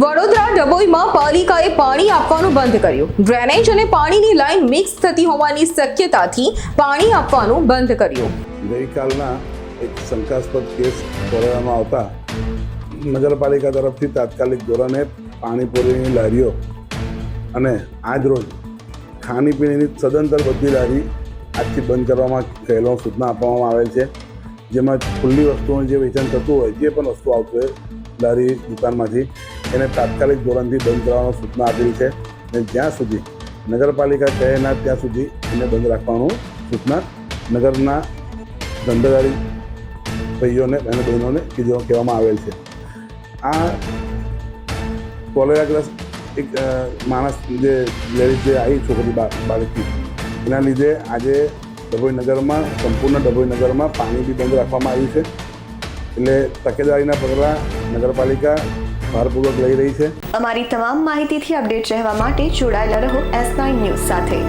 વડોદરા ડભોઈમાં પાલિકાએ પાણી આપવાનું બંધ કર્યું. ડ્રેનેજ અને પાણીની લાઈન મિક્સ થતી હોવાની શક્યતાથી પાણી આપવાનું બંધ કર્યું. ગઈકાલના એક શંકાસ્પદ કેસ કરવામાં આવતા નગરપાલિકા તરફથી તાત્કાલિક ધોરણે પાણીપુરીની લારીઓ અને આજ રોજ ખાણીપીણીની સદંતર બધી લારી આજથી બંધ કરવામાં કહેલો સૂચના આપવામાં આવેલ છે. જેમાં ખુલ્લી વસ્તુઓનું જે વેચાણ થતું હોય, જે પણ વસ્તુ આવતું હોય, લારી દુકાનમાંથી એને તાત્કાલિક ધોરણથી બંધ કરવાનો સૂચના આપેલી છે અને જ્યાં સુધી નગરપાલિકા કહે ના, ત્યાં સુધી એને બંધ રાખવાનું સૂચના નગરના ધંધાદારી ભાઈઓને અને બહેનોને કીધું કહેવામાં આવેલ છે. આ કોલેરાગ્રસ્ત એક માણસ જે લેડીઝ જે આવી છોકરી બાળકી એના લીધે આજે ડભોઈ નગરમાં સંપૂર્ણ ડભોઈ નગરમાં પાણી બી બંધ રાખવામાં આવ્યું છે. એટલે તકેદારીના પગલાં નગરપાલિકા ભારપૂર્વક લઈ રહી છે. અમારી તમામ માહિતીથી અપડેટ રહેવા માટે જોડાયેલા રહો એસ નાઇન ન્યૂઝ સાથે.